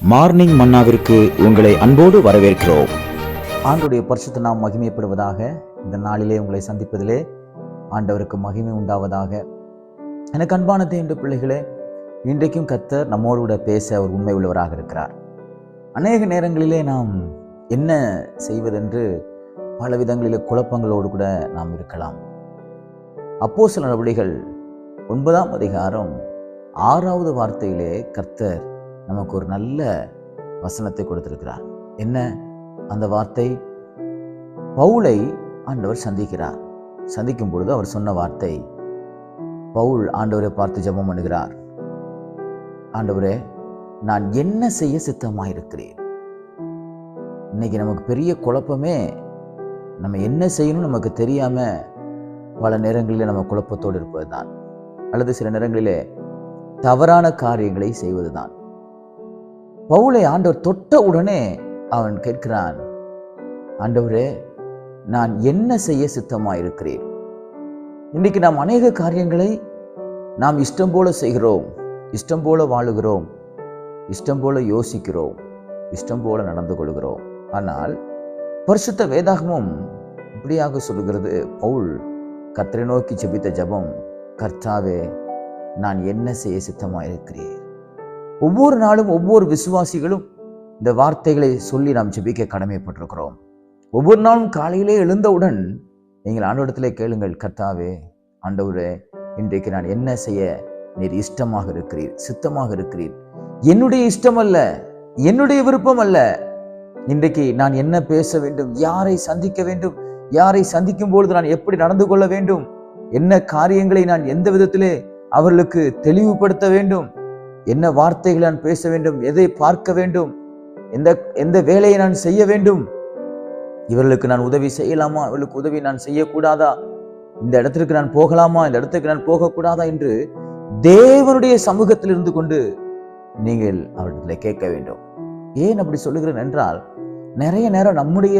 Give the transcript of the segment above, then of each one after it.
Morning மன்னாவிற்கு உங்களை அன்போடு வரவேற்கிறோம். ஆண்டுடைய பரிசுத்த நாம் மகிமைப்படுவதாக இந்த நாளிலே உங்களை சந்திப்பதிலே ஆண்டவருக்கு மகிமை உண்டாவதாக. எனக்கு அன்பான தேண்டு பிள்ளைகளே இன்றைக்கும் கத்தர் நம்மோடு கூட பேச அவர் உண்மை உள்ளவராக இருக்கிறார். அநேக நேரங்களிலே நாம் என்ன செய்வதென்று பல விதங்களிலே குழப்பங்களோடு கூட நாம் இருக்கலாம். அப்போ சில நடவடிக்கைகள் ஒன்பதாம் அதிகாரம் ஆறாவது வார்த்தையிலே கர்த்தர் நமக்கு ஒரு நல்ல வசனத்தை கொடுத்திருக்கிறார். என்ன? அந்த வார்த்தை பவுலை ஆண்டவர் சந்திக்கிறார். சந்திக்கும் பொழுது அவர் சொன்ன வார்த்தை பவுல் ஆண்டவரை பார்த்து ஜபம் பண்ணுகிறார். ஆண்டவரே நான் என்ன செய்ய சித்தமாயிருக்கிறேன்? இன்னைக்கு நமக்கு பெரிய குழப்பமே நம்ம என்ன செய்யணும் நமக்கு தெரியாம பல நேரங்களில் நம்ம குழப்பத்தோடு இருப்பது தான் அல்லது சில நேரங்களிலே தவறான காரியங்களை செய்வது தான் பவுலை ஆண்டவர் தொட்ட உடனே அவன் கேட்கிறான் ஆண்டவரே நான் என்ன செய்ய சித்தமாயிருக்கிறேன்? இன்னைக்கு நாம் அநேக காரியங்களை நாம் இஷ்டம் போல செய்கிறோம் இஷ்டம் போல வாழுகிறோம் இஷ்டம் போல யோசிக்கிறோம் இஷ்டம் போல நடந்து கொள்கிறோம். ஆனால் பரிசுத்த வேதாகமும் இப்படியாக சொல்லுகிறது பவுல் கர்த்தரை நோக்கி செபித்த ஜெபம் கர்த்தாவே நான் என்ன செய்ய சித்தமாயிருக்கிறேன்? ஒவ்வொரு நாளும் ஒவ்வொரு விசுவாசிகளும் இந்த வார்த்தைகளை சொல்லி நாம் ஜெபிக்க கடமைப்பட்டிருக்கிறோம். ஒவ்வொரு நாளும் காலையிலே எழுந்தவுடன் நீங்கள் ஆண்டவரத்திலே கேளுங்கள் கர்த்தாவே ஆண்டவரே இன்றைக்கு நான் என்ன செய்ய? நீர் இஷ்டமாக இருக்கிறீர் சித்தமாக இருக்கிறீர். என்னுடைய இஷ்டம் அல்ல என்னுடைய விருப்பம் அல்ல இன்றைக்கு நான் என்ன பேச வேண்டும்? யாரை சந்திக்க வேண்டும்? யாரை சந்திக்கும் பொழுது நான் எப்படி நடந்து கொள்ள வேண்டும்? என்ன காரியங்களை நான் எந்த விதத்திலே அவர்களுக்கு தெளிவுபடுத்த வேண்டும்? என்ன வார்த்தைகளை நான் பேச வேண்டும் எதை பார்க்க வேண்டும் எந்த எந்த வேலையை நான் செய்ய வேண்டும்? இவர்களுக்கு நான் உதவி செய்யலாமா? இவர்களுக்கு உதவி நான் செய்யக்கூடாதா? இந்த இடத்திற்கு நான் போகலாமா? இந்த இடத்துக்கு நான் போகக்கூடாதா? என்று தேவனுடைய சமூகத்தில் இருந்து கொண்டு நீங்கள் அவர்களிடத்தில் கேட்க வேண்டும். ஏன் அப்படி சொல்லுகிறேன் என்றால் நிறைய நேரம் நம்முடைய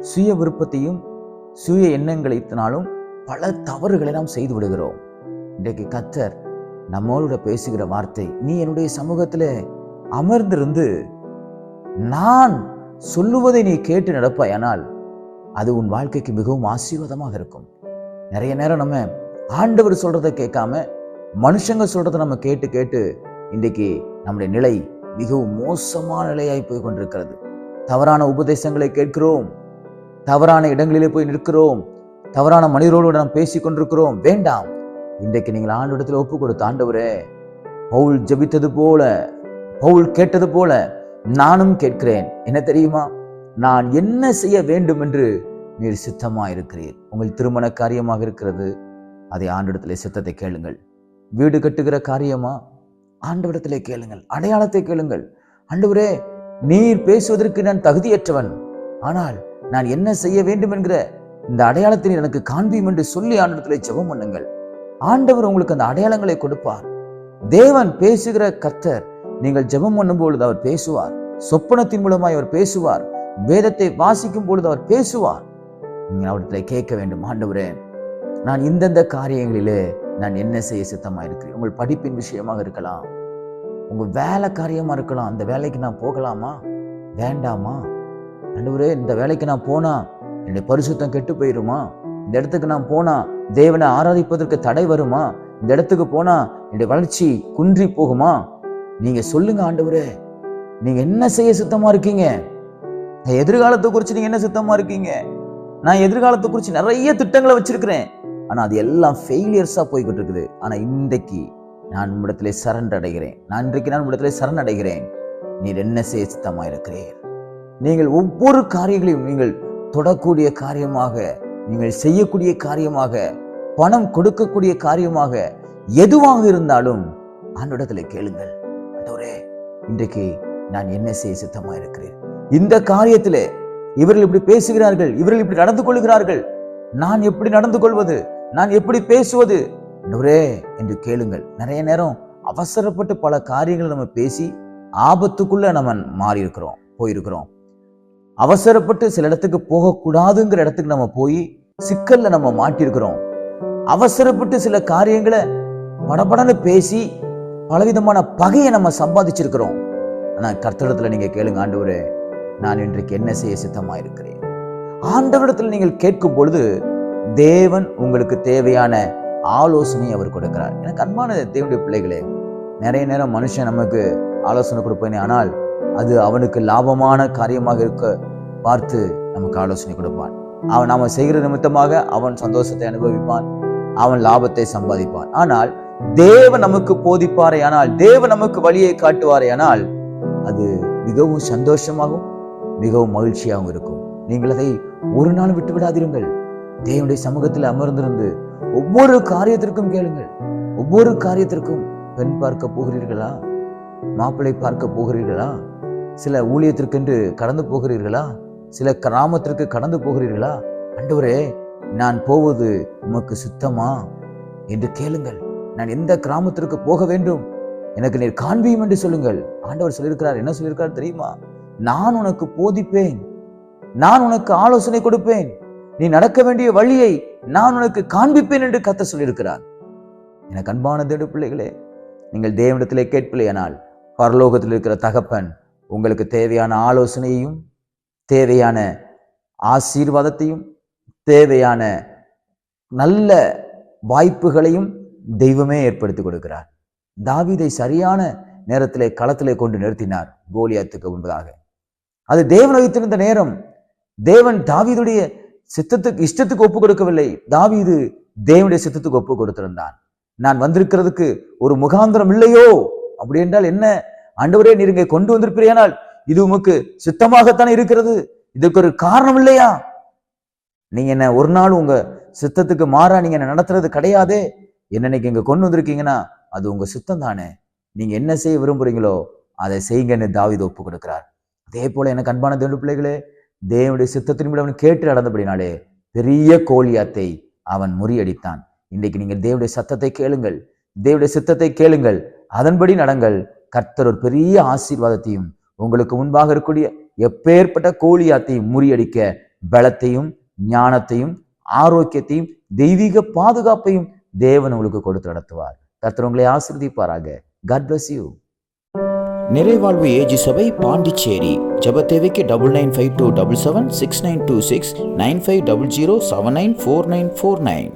சுய விருப்பத்தையும் சுய எண்ணங்களைத்தினாலும் பல தவறுகளை நாம் செய்து விடுகிறோம். இன்றைக்கு கத்தர் நம்மளோட பேசுகிற வார்த்தை. நீ என்னுடைய சமூகத்தில் அமர்ந்திருந்து நான் சொல்லுவதை நீ கேட்டு நடப்பாயானால் அது உன் வாழ்க்கைக்கு மிகவும் ஆசீர்வாதமாக இருக்கும். நிறைய நேரம் நம்ம ஆண்டவர் சொல்றதை கேட்காம மனுஷங்க சொல்றதை நம்ம கேட்டு கேட்டு இன்றைக்கு நம்முடைய நிலை மிகவும் மோசமான நிலையாய் போய் கொண்டிருக்கிறது. தவறான உபதேசங்களை கேட்கிறோம். தவறான இடங்களிலே போய் நிற்கிறோம். தவறான மனிதரோடு நாம் பேசிக் கொண்டிருக்கிறோம். வேண்டாம். இன்றைக்கு நீங்கள் ஆண்டவரிடத்தில் ஒப்பு கொடுத்த ஆண்டவரே பவுல் ஜெபித்தது போல பவுல் கேட்டது போல நானும் கேட்கிறேன். என்ன தெரியுமா? நான் என்ன செய்ய வேண்டும் என்று நீர் சித்தமா இருக்கிறீர் உங்கள் திருமண காரியமாக இருக்கிறது. அதை ஆண்டிடத்திலே சித்தத்தை கேளுங்கள். வீடு கட்டுகிற காரியமா? ஆண்டவிடத்திலே கேளுங்கள். அடையாளத்தை கேளுங்கள். ஆண்டவரே நீர் பேசுவதற்கு நான் தகுதியற்றவன். ஆனால் நான் என்ன செய்ய வேண்டும் என்கிற இந்த அடையாளத்தை எனக்கு காண்பியும் என்று சொல்லி ஆண்டிடத்திலே ஜெபம் பண்ணுங்கள். ஆண்டவர் உங்களுக்கு அந்த அடையாளங்களை கொடுப்பார். தேவன் பேசுகிற கர்த்தர் நீங்கள் ஜெபம் பண்ணும் பொழுது அவர் பேசுவார். சொப்பனத்தின் மூலமாய் அவர் பேசுவார். வேதத்தை வாசிக்கும் பொழுது அவர் பேசுவார். நீங்கள் அவரிடத்துல கேட்க வேண்டும் ஆண்டவரே நான் இந்தந்த காரியங்களிலே நான் என்ன செய்ய சித்தமா இருக்கிறேன்? உங்கள் படிப்பின் விஷயமாக இருக்கலாம். உங்க வேலை காரியமா இருக்கலாம். அந்த வேலைக்கு நான் போகலாமா? வேண்டாமா? ஆண்டவரே இந்த வேலைக்கு நான் போனா என்னுடைய பரிசுத்தம் கெட்டு போயிருமா? இந்த இடத்துக்கு நான் போனா தேவனை ஆராதிப்பதற்கு தடை வருமா? இந்த இடத்துக்கு போனா என்னுடைய வளர்ச்சி குன்றி போகுமா? நீங்க சொல்லுங்க ஆண்டவரே. நீங்க என்ன செய்ய சுத்தமா இருக்கீங்க? எதிர்காலத்தை குறித்து நீங்க என்ன சுத்தமா இருக்கீங்க? நான் எதிர்காலத்தை குறித்து நிறைய திட்டங்களை வச்சிருக்கிறேன். ஆனா அது எல்லாம் ஃபெயிலியர்ஸா போய்கிட்டு இருக்குது ஆனா இன்றைக்கு நான் உம்மிடத்திலே சரண் அடைகிறேன். நான் இன்றைக்கு நான் உம்மிடத்திலே சரண் அடைகிறேன். நீர் என்ன செய்ய சுத்தமா இருக்கிறீர்? நீங்கள் ஒவ்வொரு காரியங்களையும் நீங்கள் தொடக்கூடிய காரியமாக நீங்கள் செய்யக்கூடிய காரியமாக பணம் கொடுக்கக்கூடிய காரியமாக எதுவாக இருந்தாலும் ஆண்டோடத்தில் கேளுங்கள். ஆண்டவரே இன்றைக்கு நான் என்ன செய்ய சித்தமாக இருக்கிறேன்? இந்த காரியத்தில் இவர்கள் இப்படி பேசுகிறார்கள் இவர்கள் இப்படி நடந்து கொள்கிறார்கள். நான் எப்படி நடந்து கொள்வது? நான் எப்படி பேசுவது? ஆண்டவரே என்று கேளுங்கள். நிறைய நேரம் அவசரப்பட்டு பல காரியங்களை நம்ம பேசி ஆபத்துக்குள்ள நம்ம மாறி இருக்கிறோம் போயிருக்கிறோம். அவசரப்பட்டு சில இடத்துக்கு போகக்கூடாதுங்கிற இடத்துக்கு நம்ம போய் சிக்கல்ல நம்ம மாட்டியிருக்கிறோம். அவசரப்பட்டு சில காரியங்களை படபடன்னு பேசி பலவிதமான பகையை நம்ம சம்பாதிச்சிருக்கிறோம். ஆனால் கர்த்தடத்தில் நீங்கள் கேளுங்க ஆண்டவரே நான் இன்றைக்கு என்ன செய்ய சித்தமாக இருக்கிறேன் ஆண்டவரிடத்தில் நீங்கள் கேட்கும் பொழுது தேவன் உங்களுக்கு தேவையான ஆலோசனை அவர் கொடுக்கிறார். எனக்கு அன்பான தேவனுடைய பிள்ளைகளே நிறைய நேரம் மனுஷன் நமக்கு ஆலோசனை கொடுப்பேனே ஆனால் அது அவனுக்கு லாபமான காரியமாக இருக்க பார்த்து நமக்கு ஆலோசனை கொடுப்பான். அவன் நாம செய்கிற நிமித்தமாக அவன் சந்தோஷத்தை அனுபவிப்பான். அவன் லாபத்தை சம்பாதிப்பான். ஆனால் தேவ நமக்கு போதிப்பாரே ஆனால் தேவ நமக்கு வழியை காட்டுவாரே ஆனால் அது மிகவும் சந்தோஷமாகவும் மிகவும் மகிழ்ச்சியாகவும் இருக்கும். நீங்கள் அதை ஒரு நாள் விட்டு விடாதிருங்கள். தேவனுடைய சமூகத்தில் அமர்ந்திருந்து ஒவ்வொரு காரியத்திற்கும் கேளுங்கள். ஒவ்வொரு காரியத்திற்கும் பெண் பார்க்க போகிறீர்களா? மாப்பிள்ளை பார்க்க போகிறீர்களா? சில ஊழியத்திற்கென்று கடந்து போகிறீர்களா? சில கிராமத்திற்கு கடந்து போகிறீர்களா? ஆண்டவரே நான் போவது உமக்கு சுத்தமா? என்று கேளுங்கள். நான் எந்த கிராமத்திற்கு போக வேண்டும்? எனக்கு நீர் காண்பியும் என்று சொல்லுங்கள். ஆண்டவர் சொல்லியிருக்கிறார். என்ன சொல்லியிருக்கிறார் தெரியுமா? நான் உனக்கு போதிப்பேன். நான் உனக்கு ஆலோசனை கொடுப்பேன். நீ நடக்க வேண்டிய வழியை நான் உனக்கு காண்பிப்பேன் என்று கத்த சொல்லியிருக்கிறார். எனக்கு அன்பான தேடு பிள்ளைகளே நீங்கள் தேவனிடத்திலே கேட்பில்லையானால் பரலோகத்தில் இருக்கிற தகப்பன் உங்களுக்கு தேவையான ஆலோசனையையும் தேவையான ஆசீர்வாதத்தையும் தேவையான நல்ல வாய்ப்புகளையும் தெய்வமே ஏற்படுத்தி கொடுக்கிறார். தாவீதை சரியான நேரத்திலே களத்திலே கொண்டு நிறுத்தினார் கோலியாத்துக்கு முன்பதாக. அது தேவன் வைத்திருந்த நேரம். தேவன் தாவிதுடைய சித்தத்துக்கு இஷ்டத்துக்கு ஒப்பு கொடுக்கவில்லை. தாவீது தேவனுடைய சித்தத்துக்கு ஒப்பு கொடுத்திருந்தான். நான் வந்திருக்கிறதுக்கு ஒரு முகாந்திரம் இல்லையோ? அப்படி என்றால் என்ன? ஆண்டவரே நீர் இங்கே கொண்டு வந்திருப்பீரையானால் இது உமக்கு சித்தமாகத்தானே இருக்கிறது. இதுக்கு ஒரு காரணம் இல்லையா? நீங்க என்ன ஒரு நாள் உங்க சித்தத்துக்கு மாறா நீங்க என்ன நடத்துறது கிடையாதே? என்னன்னைக்கு இங்க கொண்டு வந்திருக்கீங்கன்னா அது உங்க சித்தம் தானே நீங்க என்ன செய்ய விரும்புறீங்களோ அதை செய்யுங்கன்னு தாவித ஒப்பு கொடுக்கிறார். அதே போல எனக்கு அன்பான தேவ பிள்ளைகளே தேவனுடைய சித்தத்தின்படி அவன் கேட்டு நடந்தபடினாலே பெரிய கோழியாத்தை அவன் முறியடித்தான். இன்றைக்கு நீங்கள் தேவனுடைய சத்தத்தை கேளுங்கள். தேவனுடைய சித்தத்தை கேளுங்கள். அதன்படி நடங்கள். கர்த்தர் ஒரு பெரிய ஆசீர்வாதத்தையும் உங்களுக்கு முன்பாக இருக்கக்கூடிய எப்பேற்பட்ட கோழியாத்தையும் முறியடிக்க பலத்தையும் ஞானத்தையும் ஆரோக்கியத்தையும் தெய்வீக பாதுகாப்பையும் தேவன் உங்களுக்கு கொடுத்து நடத்துவார். கர்த்தர் உங்களை ஆசிர்வதிப்பாராக. காட் பிளஸ் யூ நிறைவாழ்வு ஏஜி சபை பாண்டிச்சேரி. ஜெப தேவைக்கு double nine five two double seven six nine two six nine five double zero seven nine four nine four nine